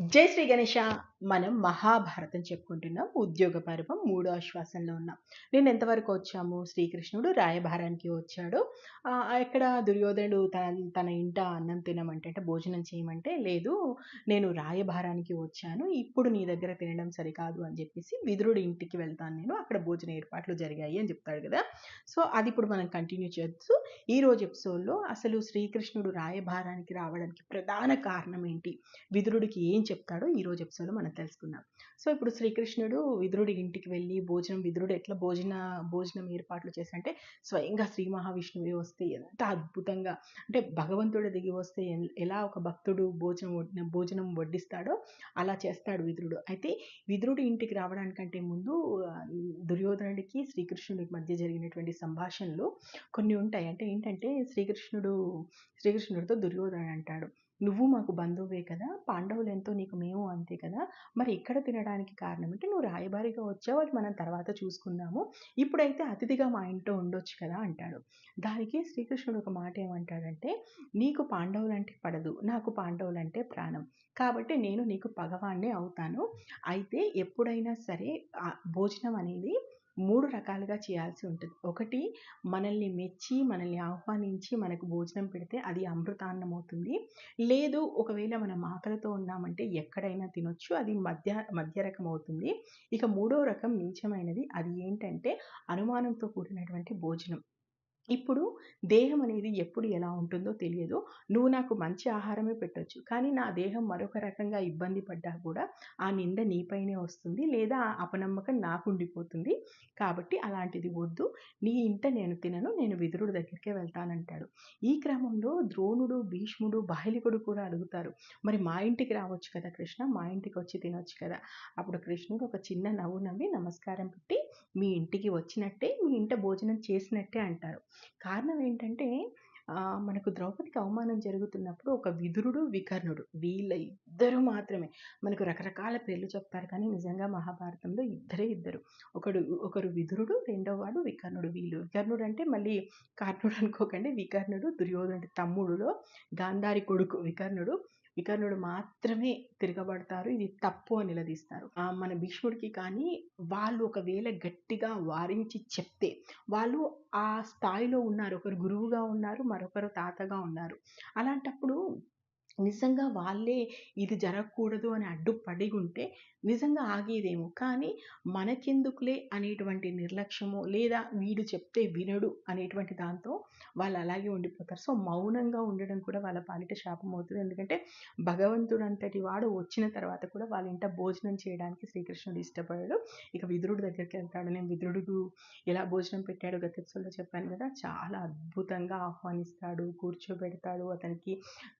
ಜೈ ಶ್ರೀ ಗಣೇಶ మనం మహాభారతం చెప్పుకుంటున్నాం. ఉద్యోగ పర్వం మూడో ఆశ్వాసంలో ఉన్నాం. నేను ఎంతవరకు వచ్చాము? శ్రీకృష్ణుడు రాయభారానికి వచ్చాడు. ఇక్కడ దుర్యోధనుడు తన తన ఇంట అన్నం తినమంటే అంటే భోజనం చేయమంటే లేదు. నేను రాయభారానికి వచ్చాను. ఇప్పుడు నీ దగ్గర తినడం సరికాదు అని చెప్పేసి విదురుడి ఇంటికి వెళ్తాను నేను. అక్కడ భోజన ఏర్పాట్లు జరిగాయి అని చెప్తాడు కదా. సో అది ఇప్పుడు మనం కంటిన్యూ చేస్తూ ఈరోజు ఎపిసోడ్లో అసలు శ్రీకృష్ణుడు రాయభారానికి రావడానికి ప్రధాన కారణం ఏంటి? విదురుడికి ఏం చెప్తాడో ఈ రోజు ఎపిసోడ్లో మనం తెలుసుకున్నాం సో ఇప్పుడు శ్రీకృష్ణుడు విదురుడి ఇంటికి వెళ్ళి భోజనం విదురుడు ఎట్లా భోజన భోజనం ఏర్పాట్లు చేశాడంటే స్వయంగా శ్రీ మహావిష్ణువే వస్తే ఎంత అద్భుతంగా అంటే భగవంతుడు దిగి వస్తే ఎలా ఒక భక్తుడు భోజనం వడ్డిన భోజనం వడ్డిస్తాడో అలా చేస్తాడు విదురుడు. అయితే విదురుడి ఇంటికి రావడానికంటే ముందు దుర్యోధనుడికి శ్రీకృష్ణుడికి మధ్య జరిగినటువంటి సంభాషణలు కొన్ని ఉంటాయి. అంటే ఏంటంటే శ్రీకృష్ణుడు శ్రీకృష్ణుడితో దుర్యోధనుడు అంటాడు. నువ్వు మాకు బంధువే కదా పాండవులు ఎంతో నీకు మేము అంతే కదా. మరి ఇక్కడ తినడానికి కారణం అంటే నువ్వు రాయబారిగా వచ్చావు అది మనం తర్వాత చూసుకుందాము. ఇప్పుడైతే అతిథిగా మా ఇంట్లో ఉండొచ్చు కదా అంటాడు. దానికి శ్రీకృష్ణుడు ఒక మాట ఏమంటాడంటే నీకు పాండవులంటే పడదు నాకు పాండవులంటే ప్రాణం. కాబట్టి నేను నీకు పగవాణ్ణి అవుతాను. అయితే ఎప్పుడైనా సరే భోజనం అనేది మూడు రకాలుగా చేయాల్సి ఉంటుంది. ఒకటి మనల్ని మెచ్చి మనల్ని ఆహ్వానించి మనకు భోజనం పెడితే అది అమృతాన్నం అవుతుంది. లేదు ఒకవేళ మనం ఆకలితో ఉన్నామంటే ఎక్కడైనా తినొచ్చు అది మధ్య మధ్య రకం అవుతుంది. ఇక మూడో రకం నీచమైనది అది ఏంటంటే అనుమానంతో కూడినటువంటి భోజనం. ఇప్పుడు దేహం అనేది ఎప్పుడు ఎలా ఉంటుందో తెలియదు. నువ్వు నాకు మంచి ఆహారమే పెట్టొచ్చు. కానీ నా దేహం మరొక రకంగా ఇబ్బంది పడ్డా కూడా ఆ నింద నీపైనే వస్తుంది లేదా ఆ అపనమ్మకం నాకు ఉండిపోతుంది. కాబట్టి అలాంటిది వద్దు. నీ ఇంట నేను తినను నేను విదురుడి దగ్గరికే వెళ్తానంటాడు. ఈ క్రమంలో ద్రోణుడు భీష్ముడు బాహ్లికుడు కూడా అడుగుతారు మరి మా ఇంటికి రావచ్చు కదా కృష్ణ? మా ఇంటికి వచ్చి తినొచ్చు కదా? అప్పుడు కృష్ణుడు ఒక చిన్న నవ్వు నవ్వి నమస్కారం పెట్టి మీ ఇంటికి వచ్చినట్టే మీ ఇంట భోజనం చేసినట్టే అంటారు. కారణం ఏంటంటే మనకు ద్రౌపదికి అవమానం జరుగుతున్నప్పుడు ఒక విదురుడు వికర్ణుడు. వీళ్ళ ఇద్దరు మాత్రమే. మనకు రకరకాల పేర్లు చెప్తారు కానీ నిజంగా మహాభారతంలో ఇద్దరే ఇద్దరు. ఒకడు ఒకరు విదురుడు రెండో వాడు వికర్ణుడు. వీళ్ళు వికర్ణుడు అంటే మళ్ళీ కర్ణుడు అనుకోకండి. వికర్ణుడు దుర్యోధనుడి తమ్ముడులో గాంధారి కొడుకు వికర్ణుడు. వికర్ణుడు మాత్రమే తిరగబడతారు. ఇది తప్పు అని నిలదీస్తారు. ఆ, మన భీష్ముడికి కానీ వాళ్ళు ఒకవేళ గట్టిగా వారించి చెప్తే వాళ్ళు ఆ స్థాయిలో ఉన్నారు. ఒకరు గురువుగా ఉన్నారు మరొకరు తాతగా ఉన్నారు. అలాంటప్పుడు నిజంగా వాళ్ళే ఇది జరగకూడదు అని అడ్డుపడి ఉంటే నిజంగా ఆగేదేమో. కానీ మనకెందుకులే అనేటువంటి నిర్లక్ష్యము లేదా వీడు చెప్తే వినడు అనేటువంటి దాంతో వాళ్ళు అలాగే ఉండిపోతారు. సో మౌనంగా ఉండడం కూడా వాళ్ళ పాలిట శాపం అవుతుంది. ఎందుకంటే భగవంతుడు అంతటి వాడు వచ్చిన తర్వాత కూడా వాళ్ళ ఇంట భోజనం చేయడానికి శ్రీకృష్ణుడు ఇష్టపడాడు. ఇక విదురుడు దగ్గరికి వెళ్తాడు. నేను విదురుడు ఎలా భోజనం పెట్టాడు గత ఎపిసోడ్లో చెప్పాను కదా చాలా అద్భుతంగా ఆహ్వానిస్తాడు కూర్చోబెడతాడు అతనికి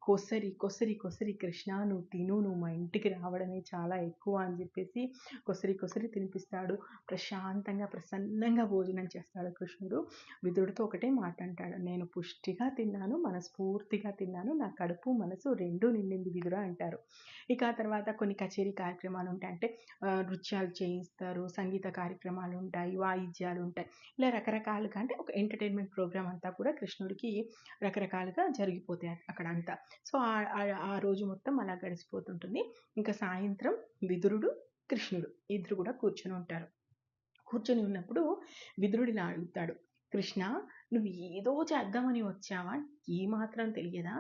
కొసరి కొసరి కొసరి కృష్ణ నువ్వు తిను నువ్వు మా ఇంటికి రావడమే చాలా ఎక్కువ అని చెప్పేసి కొసరి కొసరి తినిపిస్తాడు. ప్రశాంతంగా ప్రసన్నంగా భోజనం చేస్తాడు కృష్ణుడు. విదుడితో ఒకటే మాట అంటాడు నేను పుష్టిగా తిన్నాను మనస్ఫూర్తిగా తిన్నాను నా కడుపు మనసు రెండూ నిండింది విదుర అంటారు. ఇక ఆ తర్వాత కొన్ని కచేరీ కార్యక్రమాలు ఉంటాయి. అంటే నృత్యాలు చేయిస్తారు సంగీత కార్యక్రమాలు ఉంటాయి వాయిద్యాలు ఉంటాయి. ఇలా రకరకాలుగా అంటే ఒక ఎంటర్టైన్మెంట్ ప్రోగ్రామ్ అంతా కూడా కృష్ణుడికి రకరకాలుగా జరిగిపోతాయి అక్కడ అంతా. సో ఆ- ఆ- రోజు మొత్తం అలా గడిచిపోతుంటుంది. ఇంకా సాయంత్రం విదురుడు కృష్ణుడు ఇద్దరు కూడా కూర్చొని ఉంటారు. కూర్చొని ఉన్నప్పుడు విదురుడు ఇలా అడుగుతాడు కృష్ణ నువ్వు ఏదో చేద్దామని వచ్చావా? ఈ మాత్రం తెలియదా?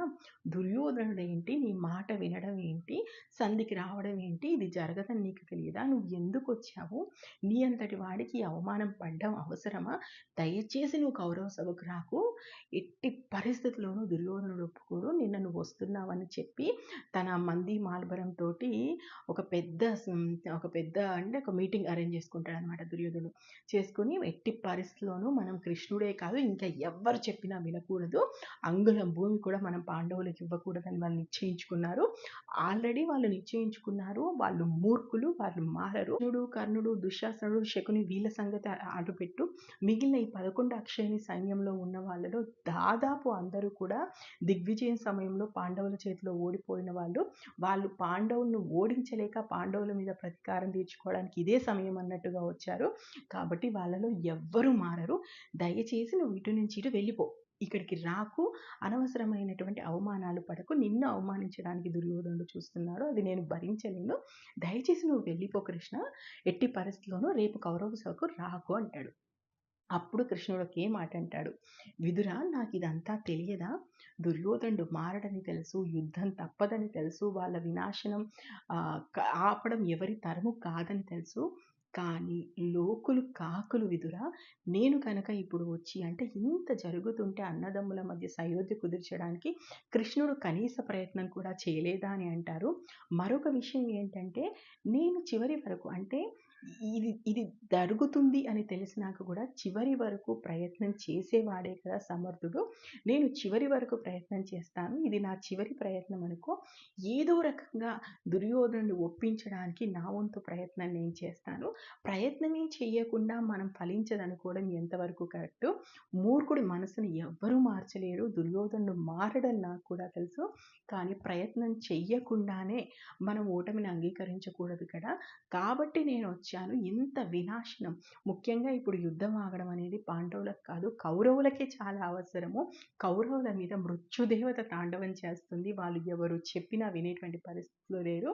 దుర్యోధనుడు ఏంటి? నీ మాట వినడం ఏంటి? సంధికి రావడం ఏంటి? ఇది జరగదని నీకు తెలియదా? నువ్వు ఎందుకు వచ్చావు? నీ అంతటి వాడికి అవమానం పడ్డం అవసరమా? దయచేసి నువ్వు కౌరవ సభకు రాకు. ఎట్టి పరిస్థితుల్లోనూ దుర్యోధనుడు ఒప్పుకోడు. నిన్న నువ్వు వస్తున్నావని చెప్పి తన మంది మాల్బరం తోటి ఒక పెద్ద ఒక పెద్ద అంటే ఒక మీటింగ్ అరేంజ్ చేసుకుంటాడు అనమాట దుర్యోధనుడు. చేసుకుని ఎట్టి పరిస్థితుల్లోనూ మనం కృష్ణుడే కాదు ఇంకా ఎవ్వరు చెప్పినా వినకూడదు. అంగుళం భూమి కూడా మనం పాండవులకు ఇవ్వకూడదని వాళ్ళు నిశ్చయించుకున్నారు. ఆల్రెడీ వాళ్ళు నిశ్చయించుకున్నారు. వాళ్ళు మూర్ఖులు వాళ్ళు మారరు. కర్ణుడు కర్ణుడు దుశ్శాసనుడు శకుని వీళ్ళ సంగతి అటుపెట్టు మిగిలిన ఈ పదకొండు అక్షయని సైన్యంలో ఉన్న వాళ్ళలో దాదాపు అందరూ కూడా దిగ్విజయం సమయంలో పాండవుల చేతిలో ఓడిపోయిన వాళ్ళు. వాళ్ళు పాండవులను ఓడించలేక పాండవుల మీద ప్రతీకారం తీర్చుకోవడానికి ఇదే సమయం అన్నట్టుగా వచ్చారు. కాబట్టి వాళ్ళలో ఎవ్వరూ మారరు. దయచేసి నువ్వు ఇటు నుంచి ఇటు వెళ్ళిపో. ఇక్కడికి రాకు. అనవసరమైనటువంటి అవమానాలు పడకు. నిన్ను అవమానించడానికి దుర్యోధనుడు చూస్తున్నాడు. అది నేను భరించలేను. దయచేసి నువ్వు వెళ్ళిపో కృష్ణ. ఎట్టి పరిస్థితిలోనూ రేపు కౌరవ సభకు రాకు అంటాడు. అప్పుడు కృష్ణుడు ఒకే మాట అంటాడు? విదురా నాకు ఇదంతా తెలియదా? దుర్యోధనుడు మారడని తెలుసు యుద్ధం తప్పదని తెలుసు వాళ్ళ వినాశనం ఆపడం ఎవరి తరము కాదని తెలుసు. కానీ లోకులు కాకులు విదురా? నేను కనుక ఇప్పుడు వచ్చి అంటే ఇంత జరుగుతుంటే అన్నదమ్ముల మధ్య సయోధ్య కుదిర్చడానికి కృష్ణుడు కనీస ప్రయత్నం కూడా చేయలేదా అని అంటారు. మరొక విషయం ఏంటంటే నేను చివరి వరకు అంటే ఇది ఇది జరుగుతుంది అని తెలిసినాక కూడా చివరి వరకు ప్రయత్నం చేసేవాడే కదా సమర్థుడు. నేను చివరి వరకు ప్రయత్నం చేస్తాను. ఇది నా చివరి ప్రయత్నం అనుకో ఏదో రకంగా దుర్యోధనుడు ఒప్పించడానికి నా వంతు ప్రయత్నం నేను చేస్తాను. ప్రయత్నమే చేయకుండా మనం ఫలించదనుకోవడం ఎంతవరకు కరెక్ట్? మూర్ఖుడి మనసును ఎవ్వరూ మార్చలేరు. దుర్యోధనుడు మారడం నాకు కూడా తెలుసు. కానీ ప్రయత్నం చెయ్యకుండానే మనం ఓటమిని అంగీకరించకూడదు కదా. కాబట్టి నేను వచ్చాను ఇంత వినాశనం. ముఖ్యంగా ఇప్పుడు యుద్ధం ఆగడం అనేది పాండవులకు కాదు కౌరవులకే చాలా అవసరము. కౌరవుల మీద మృత్యుదేవత తాండవం చేస్తుంది. వాళ్ళు ఎవరు చెప్పినా వినేటువంటి పరిస్థితులు లేరు.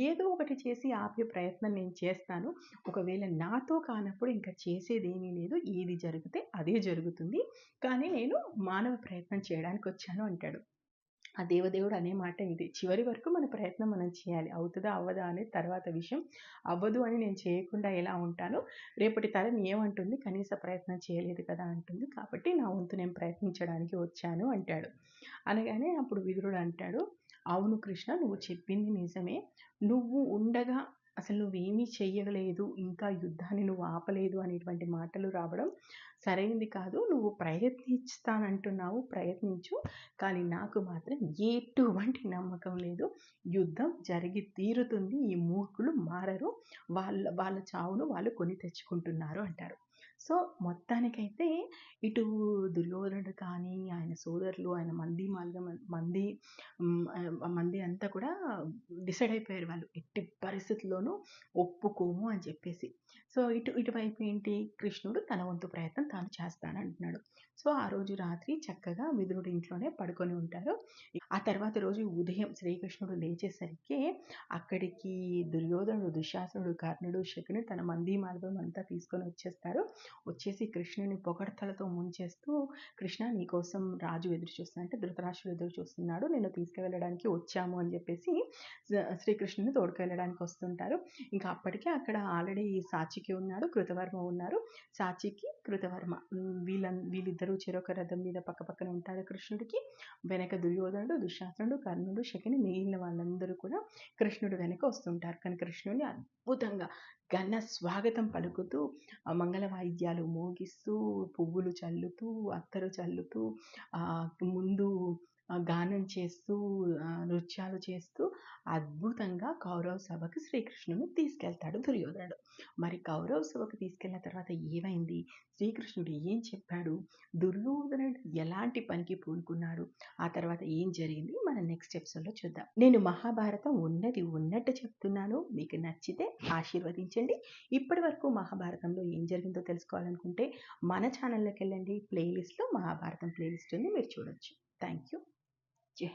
ఏదో ఒకటి చేసి ఆపే ప్రయత్నం నేను చేస్తాను. ఒకవేళ నాతో కానప్పుడు ఇంకా చేసేది ఏమీ లేదు. ఏది జరిగితే అదే జరుగుతుంది. కానీ నేను మానవ ప్రయత్నం చేయడానికి వచ్చాను అంటాడు. ఆ దేవదేవుడు అనే మాట ఇది. చివరి వరకు మన ప్రయత్నం మనం చేయాలి. అవుతుందా? అవ్వదా? అనే తర్వాత విషయం. అవ్వదు అని నేను చేయకుండా ఎలా ఉంటాను రేపటి తరం ఏమంటుంది? కనీస ప్రయత్నం చేయలేదు కదా అంటుంది. కాబట్టి నా వంతు నేను ప్రయత్నించడానికి వచ్చాను అంటాడు. అనగానే అప్పుడు విదురుడు అంటాడు అవును కృష్ణ నువ్వు చెప్పింది నిజమే. నువ్వు ఉండగా అసలు నువ్వేమీ చెయ్యలేదు ఇంకా యుద్ధాన్ని నువ్వు ఆపలేదు అనేటువంటి మాటలు రావడం సరైనది కాదు. నువ్వు ప్రయత్నిస్తానంటున్నావు ప్రయత్నించు. కానీ నాకు మాత్రం ఎటువంటి నమ్మకం లేదు. యుద్ధం జరిగి తీరుతుంది. ఈ మూర్ఖులు మారరు. వాళ్ళ వాళ్ళ చావును వాళ్ళు కొని తెచ్చుకుంటున్నారు అంటారు. సో మొత్తానికైతే ఇటు దుర్యోధనుడు కానీ ఆయన సోదరులు ఆయన మంది మార్గం మంది మంది అంతా కూడా డిసైడ్ అయిపోయారు వాళ్ళు. ఎట్టి పరిస్థితుల్లోనూ ఒప్పుకోము అని చెప్పేసి. సో ఇటు ఇటువైపు ఏంటి? కృష్ణుడు తన వంతు ప్రయత్నం తాను చేస్తానంటున్నాడు. సో ఆ రోజు రాత్రి చక్కగా విదురుడు ఇంట్లోనే పడుకొని ఉంటారు ఆ తర్వాత రోజు ఉదయం శ్రీకృష్ణుడు లేచేసరికి అక్కడికి దుర్యోధనుడు దుశ్శాసనుడు కర్ణుడు శకుని తన మంది మార్గం అంతా తీసుకొని వచ్చేస్తారు. వచ్చేసి కృష్ణుని పొగడతలతో ముంచేస్తూ కృష్ణ నీకోసం రాజు ఎదురు చూస్తున్నా అంటే ధృతరాష్ట్రుడు ఎదురు చూస్తున్నాడు నేను తీసుకువెళ్ళడానికి వచ్చాము అని చెప్పేసి శ్రీకృష్ణుని తోడుకెళ్ళడానికి వస్తుంటారు. ఇంకా అప్పటికే అక్కడ ఆల్రెడీ సాచికి ఉన్నాడు కృతవర్మ ఉన్నారు. సాచికి కృతవర్మ వీళ్ళ వీళ్ళిద్దరూ చెరొక రథం మీద పక్క పక్కన ఉంటారు కృష్ణుడికి. వెనక దుర్యోధనుడు దుశ్శాసనుడు కర్ణుడు శకుని మిగిలిన వాళ్ళందరూ కూడా కృష్ణుడు వెనక వస్తుంటారు. కానీ కృష్ణుడిని అద్భుతంగా ఘన స్వాగతం పలుకుతూ మంగళ వాయిద్యాలు మోగిస్తూ పువ్వులు చల్లుతూ అత్తరు చల్లుతూ ముందు గానం చేస్తూ నృత్యాలు చేస్తూ అద్భుతంగా కౌరవ సభకు శ్రీకృష్ణుని తీసుకెళ్తాడు దుర్యోధనుడు. మరి కౌరవ సభకు తీసుకెళ్ళిన తర్వాత ఏమైంది? శ్రీకృష్ణుడు ఏం చెప్పాడు? దుర్యోధనుడు ఎలాంటి పనికి పూనుకున్నాడు? ఆ తర్వాత ఏం జరిగింది? మనం నెక్స్ట్ ఎపిసోడ్లో చూద్దాం. నేను మహాభారతం ఉన్నది ఉన్నట్టు చెప్తున్నాను. మీకు నచ్చితే ఆశీర్వదించండి. ఇప్పటి వరకు మహాభారతంలో ఏం జరిగిందో తెలుసుకోవాలనుకుంటే మన ఛానల్లోకి వెళ్ళండి. ప్లేలిస్ట్లో మహాభారతం ప్లేలిస్ట్ ఉంది మీరు చూడొచ్చు. Thank you to